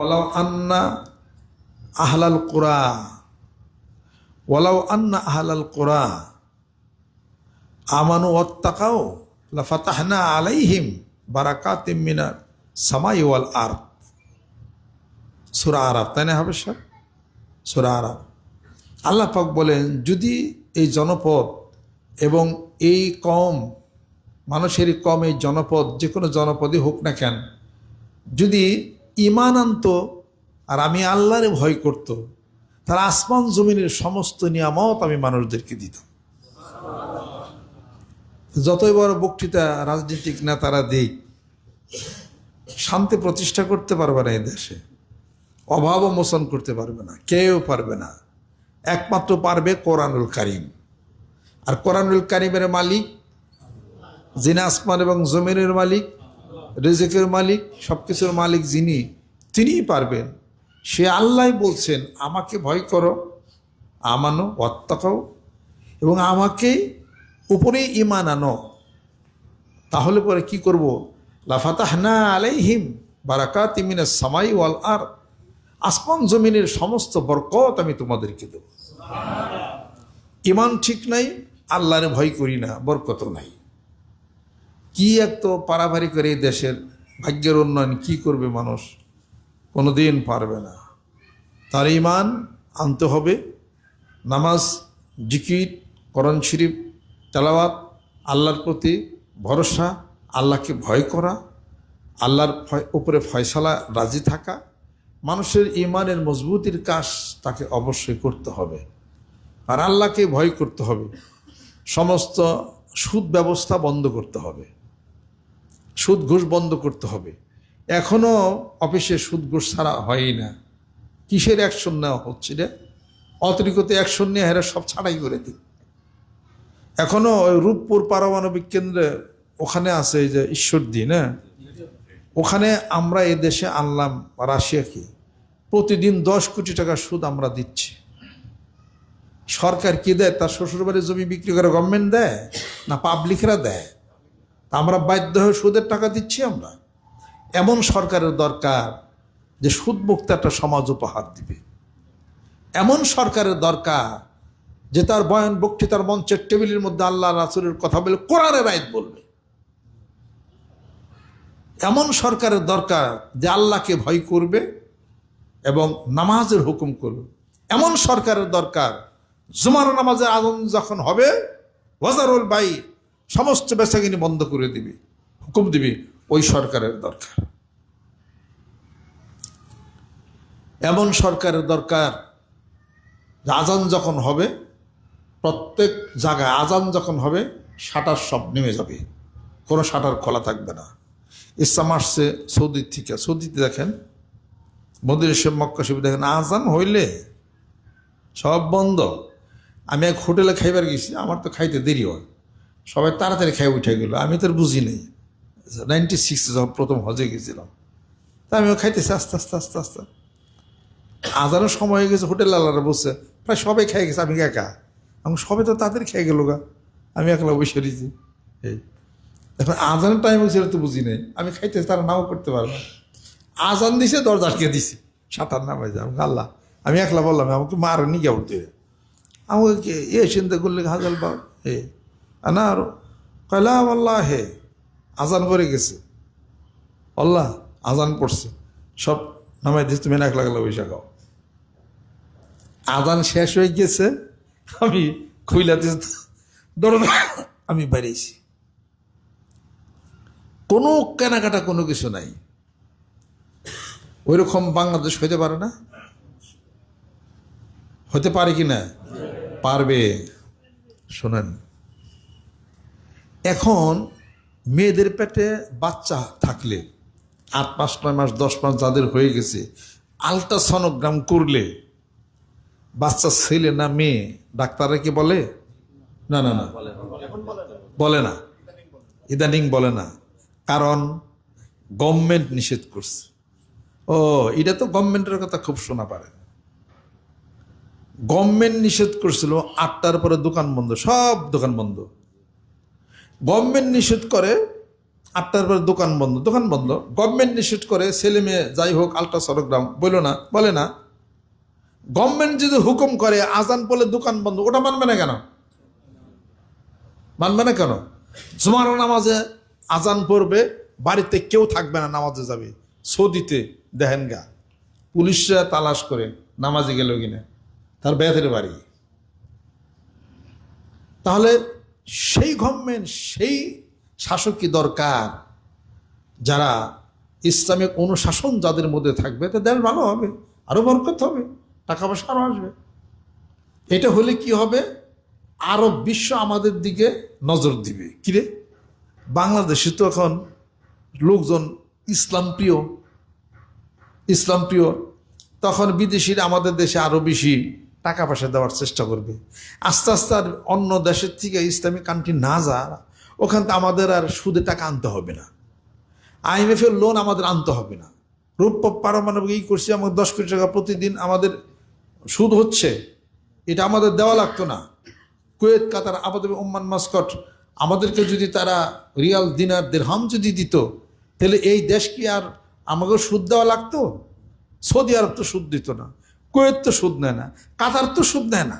ওলাও আন্না আহলাল কোরআ ওলাও আন্না আহলাল কোরআ, আমানু ওয়াত্তাকাও লাফাতাহনা আলাইহিম বারাকাতিম মিনার সামাই ওয়াল আর সূরা আরাব তাই না হবে স্যার সূরা আরাব আল্লাহ পাক বলেন, যদি এই জনপদ এবং এই কম মানুষেরই কম এই জনপদ, যে কোনো জনপদই হোক না কেন, যদি ইমান আনতো আর আমি আল্লাহরে ভয় করত তাহলে আসমান জমিনের সমস্ত নিয়ামত আমি মানুষদেরকে দিতাম। যতই বড় বক্তৃতা রাজনীতিক নেতারা দিক, শান্তি প্রতিষ্ঠা করতে পারবে না এই দেশে, অভাবও মোচন করতে পারবে না, কেউ পারবে না। একমাত্র পারবে কোরআনুল কারিম। আর কোরআনুল কারিমের মালিক, যিনি আসমান এবং জমিনের মালিক রেজেকের মালিক সব কিছুর মালিক যিনি, তিনিই পারবেন। সে আল্লাহ বলছেন, আমাকে ভয় করো, আমানো অত্যাকাও এবং আমাকে উপরেই ইমান আনো। তাহলে পরে কি করব? লাফাতাহনা আলাইহিম বারাকাত ইমিনা সামাই ওয়াল আর আসমান জমিনের সমস্ত বরকত আমি তোমাদেরকে দেব। ইমান ঠিক নাই, আল্লাহরে ভয় করি না বরকত নাই। কি এক তো পারাভারি করে এই দেশের ভাগ্যের উন্নয়ন কি করবে মানুষ? কোনো দিন পারবে না। তার ইমান আনতে হবে। নামাজ, জিকির করণ শরীফ, তেলাওয়াত, আল্লাহর প্রতি ভরসা, আল্লাহকে ভয় করা, আল্লাহর উপরে ফয়সালা, রাজি থাকা। মানুষের ইমানের মজবুতির কাজ তাকে অবশ্যই করতে হবে। আর আল্লাহকে ভয় করতে হবে। সমস্ত সুদ ব্যবস্থা বন্ধ করতে হবে। সুদ ঘুষ বন্ধ করতে হবে। এখনও অফিসে সুদ ঘুষ ছাড়া হয়ই না। কিসের অ্যাকশন নেওয়া হচ্ছে রে? অতিরিক্ত অ্যাকশন নিয়ে হেরা সব ছাড়াই করে দিই। এখনও ওই রূপপুর পারমাণবিক কেন্দ্রে ওখানে আছে এই যে ঈশ্বরদী, না? ওখানে আমরা এ দেশে আনলাম রাশিয়াকে। প্রতিদিন দশ কোটি টাকা সুদ আমরা দিচ্ছি। সরকার কি দেয়? তার শ্বশুরবাড়ির জমি বিক্রি করে গভর্নমেন্ট দেয় না পাবলিকরা দেয়? আমরা বাধ্য হয়ে সুদের টাকা দিচ্ছি আমরা। এমন সরকারের দরকার যে সুদমুক্ত একটা সমাজ উপহার দিবে। এমন সরকারের দরকার যে তার বয়ান বক্তৃতার মঞ্চের টেবিলের মধ্যে আল্লাহ রাসুলের কথা বলে কোরআনের আয়াত বলবে। এমন সরকারের দরকার যে আল্লাহকে ভয় করবে এবং নামাজের হুকুম করবে। এমন সরকারের দরকার, জুমার নামাজের আগুন যখন হবে, ওয়াজারুল বাই সমস্ত বেচাকিনি বন্ধ করে দিবি, হুকুম দিবি, ওই সরকারের দরকার। এমন সরকারের দরকার, আজান যখন হবে, প্রত্যেক জায়গায় আজান যখন হবে শাটার সব নেমে যাবে। কোনো শাটার খোলা থাকবে না। ইসলাম আসছে সৌদির থেকে। সৌদিতে দেখেন মন্দিরের সে মক্কা শিব দেখেন আজান হইলে সব বন্ধ। আমি এক হোটেলে খাইবার গেছি, আমার তো খাইতে দেরি হয়। সবাই তাড়াতাড়ি খাই উঠে গেল। আমি তো বুঝি নেই। নাইনটি সিক্সে যখন প্রথম হজে গেছিলাম, তা আমিও খাইতেছি আস্তে আস্তে আস্তে আস্তে। আজানের সময় হয়ে গেছে, হোটেল আলারা বসছে প্রায় সবাই খেয়ে গেছে, আমি একা। আমি সবাই তো তাদের খেয়ে গেল গা, আমি একলা বসে রয়েছি এই। এখন আজানের টাইম হয়েছিল তো বুঝি নাই। আমি খাইতেছি, তারা নাও করতে পারব আজান দিছে, দরজা আটকে দিছি। সাঁতার নামাই যা আল্লাহ, আমি একলা বললাম, আমাকে মার, নিয়ে উঠতে। আমাকে এ, চিন্তা করলে হাজাল বা হে না আর কয়লাম আল্লাহ হে আজান করে গেছে। আল্লাহ, আজান পড়ছে। সব নামাই দিস তুমি এক লাগলা বৈশা খাও। আজান শেষ হয়ে গেছে, আমি খুইলা দিস আমি বেরিয়েছি কোনো কেনাকাটা কোনো কিছু নাই। ওইরকম বাংলাদেশ হইতে পারে না? হতে পারে কি না? পারবে। শোনেন এখন মেয়েদের পেটে বাচ্চা থাকলে, আট পাঁচ নয় মাস, দশ মাস যাদের হয়ে গেছে আলট্রাসনোগ্রাম করলে, বাচ্চা ছেলে না মেয়ে, ডাক্তাররা কি বলে? না না না। বলে না। ইদানিং বলে না। কারণ গভর্নমেন্ট নিষেধ করছে। ও, এটা তো গভর্নমেন্টের কথা খুব শোনা পারে। গভর্নমেন্ট নিষেধ করছিল, আটটার পরে দোকান বন্ধ, সব দোকান বন্ধ। গভর্নমেন্ট নিষেধ করে আটটার পরে দোকান বন্ধ দোকান বন্ধ। গভর্নমেন্ট নিষেধ করে ছেলে মেয়ে যাই হোক আল্ট্রাসনোগ্রাম বলো না, বলে না। গভর্নমেন্ট যদি হুকুম করে, আজান পড়লে দোকান বন্ধ, ওটা মানবে না কেন? মানবে না কেন? জুমার নামাজে আজান পড়বে, বাড়িতে কেউ থাকবে না, নামাজে যাবে। সৌদিতে দেখেন গা, পুলিশরা তালাশ করে, নামাজে গেল কিনা? তার বেতের বাড়ি। তাহলে সেই গভর্নমেন্ট সেই শাসকই দরকার। যারা ইসলামিক অনুশাসন যাদের মধ্যে থাকবে, তো দেশ ভালো হবে আরও বরকত হবে, টাকা পয়সা আরও আসবে। এটা হলে কি হবে? আরব বিশ্ব আমাদের দিকে নজর দিবে। কিরে বাংলাদেশে তো এখন লোকজন ইসলাম প্রিয় ইসলাম প্রিয়। তখন বিদেশিরা আমাদের দেশে আরও বেশি টাকা পয়সা দেওয়ার চেষ্টা করবে। আস্তে আস্তে আর অন্য দেশের থেকে ইসলামিক কান্ট্রি না যা ওখান থেকে আমাদের আর সুদে টাকা আনতে হবে না। আইএমএফ এর লোন আমাদের আনতে হবে না। রূপ পারমাণবিক এই করছি আমাদের দশ কোটি টাকা প্রতিদিন আমাদের সুদ হচ্ছে, এটা আমাদের দেওয়া লাগতো না। কুয়েত, কাতার আবাদবি ওম্মান মাস্কট, আমাদেরকে যদি তারা রিয়াল দিনার দেড়হাম যদি দিত, তাহলে এই দেশ কি আর আমাকে সুদ দেওয়া লাগতো? সৌদি আরব তো সুদ দিত না। কুয়েত তো সুদ নেয় না, কাতার তো সুদ নেয় না।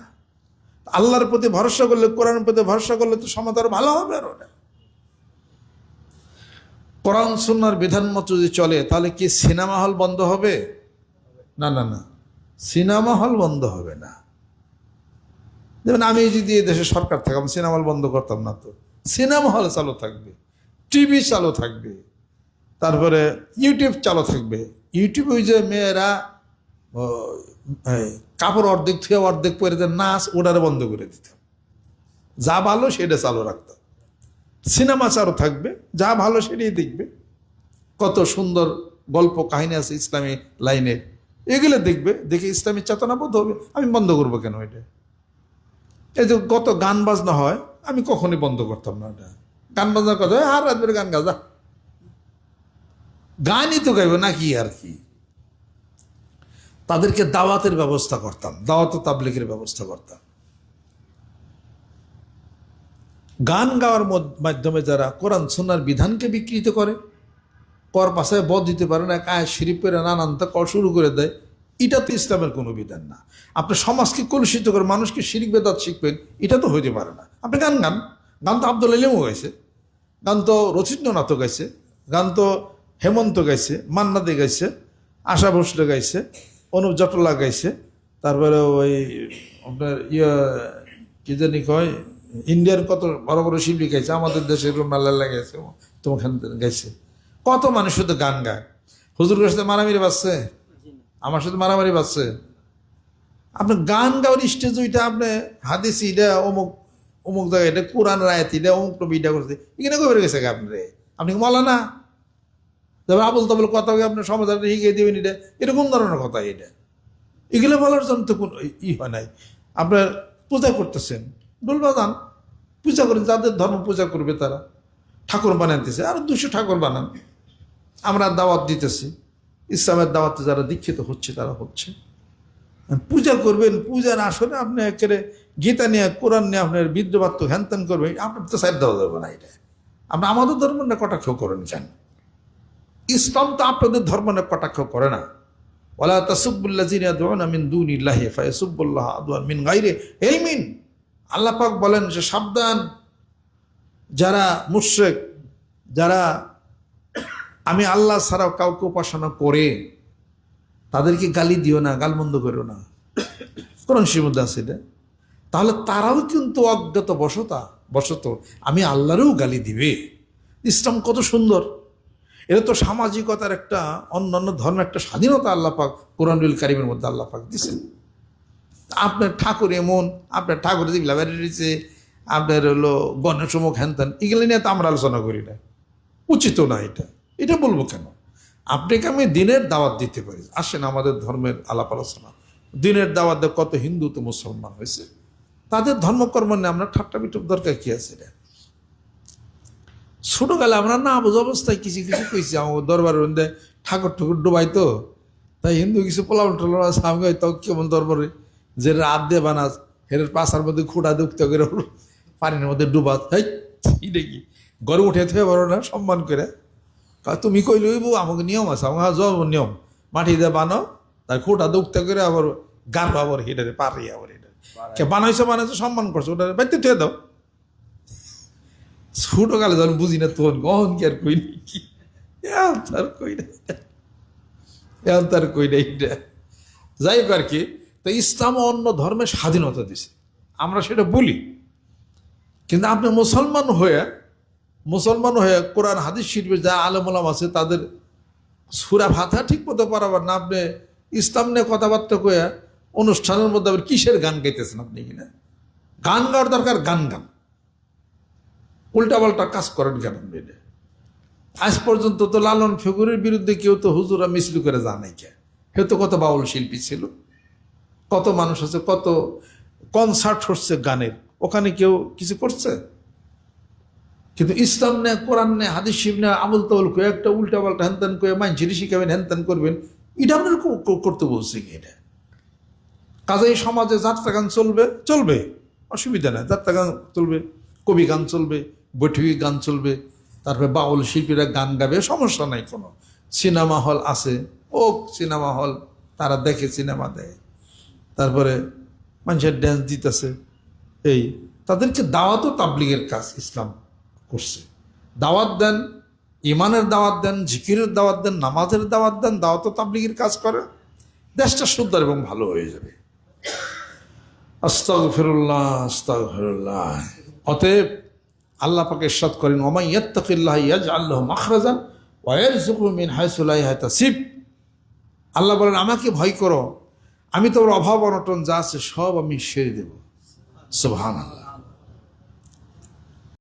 আল্লাহর প্রতি ভরসা করলে, কোরআনের প্রতি ভরসা করলে তো সমাজ আরও ভালো হবে আর ওটা। কোরআন সুন্নার বিধান মতো যদি চলে, তাহলে কি সিনেমা হল বন্ধ হবে? না না না। সিনেমা হল বন্ধ হবে না। যেমন আমি যদি দেশে সরকার থাকতাম, সিনেমা হল বন্ধ করতাম না তো। সিনেমা হল চালু থাকবে, টিভি চালু থাকবে, তারপরে ইউটিউব চালু থাকবে। ইউটিউবে ওই যে মেয়েরা কাপড় অর্ধেক থুয়ে অর্ধেক পরে যে নাচ, ওটারে বন্ধ করে দিতাম যা ভালো সেটা চালু রাখতাম সিনেমা চালু থাকবে, যা ভালো সেটাই দেখবে। কত সুন্দর গল্প, কাহিনী আছে ইসলামী লাইনে। এগুলো দেখবে, দেখে ইসলামী চেতনাবোধ হবে। আমি বন্ধ করব কেন এটা? এই যে কত গান বাজনা হয়, আমি কখনই বন্ধ করতাম না এটা। গান বাজনার কথা আর রাত গান গাজা গানই তো গাইব, নাকি আর কি? তাদেরকে দাওয়াতের ব্যবস্থা করতাম, দাওয়াত ও তাবলিগের ব্যবস্থা করতাম। গান গাওয়ার মাধ্যমে যারা কোরআন সোনার বিধানকে বিকৃত করে কর পাশায় বদ দিতে পারে না কায় শরীফের নানান কর শুরু করে দেয়, এটা তো ইসলামের কোনো বিধান না। আপনি সমাজকে কলুষিত করে মানুষকে শিরিক, বেদাত শিখবেন, এটা তো হইতে পারে না। আপনি গান গান গান তো আব্দুল আলিমও গাইছে, গান তো রচিন্দ্রনাথও গাইছে, গান তো হেমন্ত গাইছে মান্নাদে গাইছে, আশা ভোসলে গাইছে অনুপ জটলা গাইছে তারপরে ওই আপনার ইয়ে কি জানি কয়, ইন্ডিয়ার কত বড় বড় শিল্পী গাইছে, আমাদের দেশের রুমাল্লা গেছে তোমাখান গাইছে। কত মানুষ শুধু গান গায়। হুজুর সাথে মারামারি বাজছে? আমার সাথে মারামারি বাজছে। আপনি গান গাওয়ার স্টেজ ওইটা আপনি হাদিস এটা অমুক অমুক জায়গায় এটা, কোরআন রায়ত এটা অমুক নবী এটা করছে, এখানে কবে গেছে আপনি রে? আপনি কি মলা না তবে আবল তাবল কথা আপনি সমাজ শিখিয়ে দেবেন এটা। এরকম ধরনের কথা এটা? এগুলো বলার জন্য তো কোনো ই হয় নাই। আপনার পূজা করতেছেন ডোল বাজান, পূজা করেন, যাদের ধর্ম পূজা করবে তারা। ঠাকুর বানাইতেছে, আর দুশো ঠাকুর বানান। আমরা দাওয়াত দিতেছি, ইসলামের দাওয়াতে যারা দীক্ষিত হচ্ছে তারা হচ্ছে। পূজা করবেন, পূজার আসলে আপনি একেবারে গীতা নিয়ে, কোরআন নিয়ে আপনার বিদ্রবাত্য হ্যানত্যান করবেন, আপনার তো সাইড দেওয়া যাবে না এটা। আমরা আমাদের ধর্ম না কটাক্ষ করেন চান ইসলাম তো আপনাদের ধর্ম না কটাক্ষ করে না। ওলা তাসুবুল্লাজিন আদওয়ানা মিন পাক বলেন যে সাবধান, যারা মুশরিক, যারা আমি আল্লাহ ছাড়াও কাউকে উপাসনা করে, তাদেরকে গালি দিও না, গালমন্দ করো না। কোরআন মধ্যে আছে এটা। তাহলে তারাও কিন্তু অজ্ঞাত বসতা বসত আমি আল্লাহরেও গালি দিবে। ইসলাম কত সুন্দর। এটা তো সামাজিকতার একটা, অন্যান্য ধর্মের একটা স্বাধীনতা আল্লাহ পাক কোরআনুল কারিমের মধ্যে আল্লাহ পাক দিছেন আপনার ঠাকুর এমন, আপনার ঠাকুর বেড়ে রয়েছে, আপনার হলো গণেশ মুখ হ্যান এগুলো নিয়ে তো আমরা আলোচনা করি না। উচিত না এটা। এটা বলব কেন? আপনাকে আমি দিনের দাওয়াত দিতে পারি। আসেন আমাদের ধর্মের আলাপ আলোচনা। দিনের দাওয়াত কত হিন্দু তো মুসলমান হয়েছে। তাদের ধর্মকর্ম নিয়ে আমরা ঠাট্টা বিটুপ দরকার কী আছে ছোটকালে আমরা না বুঝ অবস্থায় কিছু কিছু কইছি আমার দরবার মধ্যে ঠাকুর ঠুকুর ডুবাই তো। তাই হিন্দু কিছু পোলাও টোলাও আছে আমি তাও কেমন দরবারে? যে রাত দিয়ে বানাস হেরের পাশার মধ্যে খুঁটা দুঃখ করে পানির মধ্যে ডুবাস। হাই এটা কি গড়ে উঠে থেকে পারো না সম্মান করে। তুমি কই লইব আমাকে নিয়ম আছে আমার জব নিয়ম। মাটি দিয়ে বানো তার খোটা দুঃখতে করে আবার গান আবার হিটারে পারি আবার হিটারে কে বানাইছো বানাইছো সম্মান করছ ওটা বাইতে থুয়ে দাও। ছোট কালে যখন বুঝি না, তখন কখন কি আর কই নাই কি? তার কই নাই। এখন তার কই নাই। যাই হোক আর কি, তো ইসলাম অন্য ধর্মের স্বাধীনতা দিছে। আমরা সেটা বলি। কিন্তু আপনি মুসলমান হয়ে মুসলমান হয়ে কোরআন, হাদিস শিখবে যা আলমুলাম আছে, তাদের সুরা ভাতা ঠিক মতো পারাবার না। আপনি ইসলাম নিয়ে কথাবার্তা কয়ে অনুষ্ঠানের মধ্যে আবার কিসের গান গাইতেছেন আপনি কিনা? গান গাওয়ার দরকার, গান গান। উল্টাপাল্টা কাজ করেন কেন এটা? আজ পর্যন্ত তো লালন ফেগুরের বিরুদ্ধে কেউ তো হুজুরা মিছিল করে জানাই কে? সে তো কত বাউল শিল্পী ছিল। কত মানুষ আছে, কত কনসার্ট হচ্ছে গানের। ওখানে কেউ কিছু করছে? কিন্তু ইসলাম নে, কোরআন নে, হাদিস শিব নে, আমল তাবল কয়ে একটা উল্টা পাল্টা হ্যান করে মাইনছিরি শিখাবেন হ্যান করবেন। এটা আপনার করতে বলছে কি এটা? কাজেই সমাজে যাত্রা গান চলবে চলবে। অসুবিধা নাই, যাত্রা গান চলবে, কবি গান চলবে। বৈঠকি গান চলবে, তারপরে বাউল শিল্পীরা গান গাবে, সমস্যা নাই কোনো। সিনেমা হল আছে ও সিনেমা হল, তারা দেখে সিনেমা দেয়। তারপরে মানুষের ড্যান্স দিতেছে। এই, তাদেরকে দাওয়াতও তাবলিগের কাজ ইসলাম করছে। দাওয়াত দেন ইমানের দাওয়াত দেন, জিকিরের দাওয়াত দেন, নামাজের দাওয়াত দেন দাওয়াতও তাবলিগের কাজ করে। দেশটা সুন্দর এবং ভালো হয়ে যাবে। আস্তাগ ফিরুল্লাহ আস্তাগ ফিরুল্লাহ অতএব আল্লাহ পাকে সৎ করেন ওমাই ইয়াত্তাকিল্লাহ ইয়াজআল্লাহ মাখরাজান ওয়া ইয়ারযুকহু মিন হাইসু লা ইয়াহতাসিব। আল্লাহ বলেন, আমাকে ভয় করো, আমি তোমার অভাব অনটন যা আছে সব আমি সেরে দেব। সুবহানাল্লাহ।